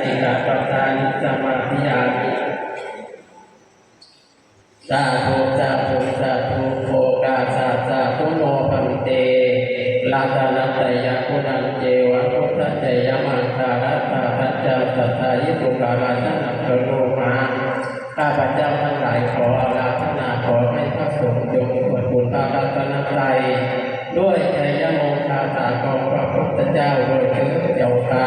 สิกาปัฏฐานิสมาธิยามิสาธุสาธุสาธุโอกาสาสาธุโนภันเตลาตาลัตยาคุณันเจวะพุทธเจยมังคารัตาทัจจสัทธายิปุกาลาชนะเทโรมาข้าพเจ้าทั้งหลายขออาราธนาขอให้พระสงฆ์จงสวดบุญตาะรัตนาใจด้วยใจยมงคาสากองพระพุทธเจ้าโดยถึงเจ้าตา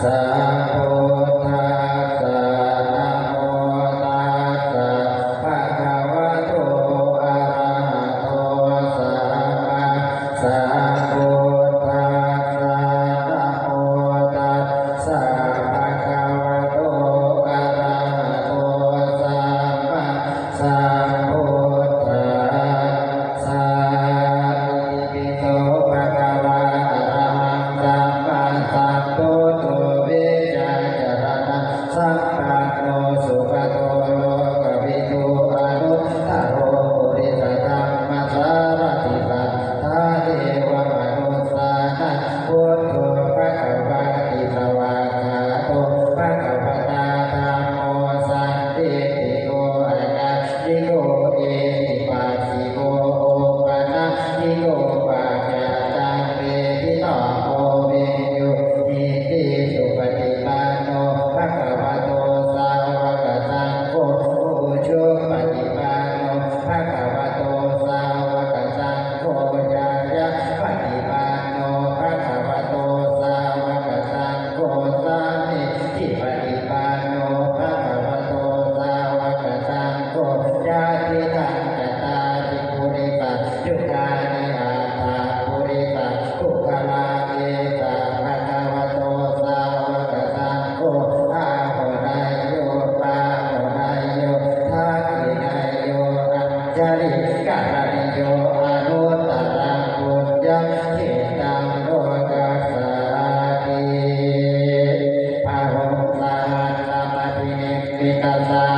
xa จริกาลิโยอนุตตังบุญยังเทตังโกัสสาติภาวะสาตะปิเนติกัสส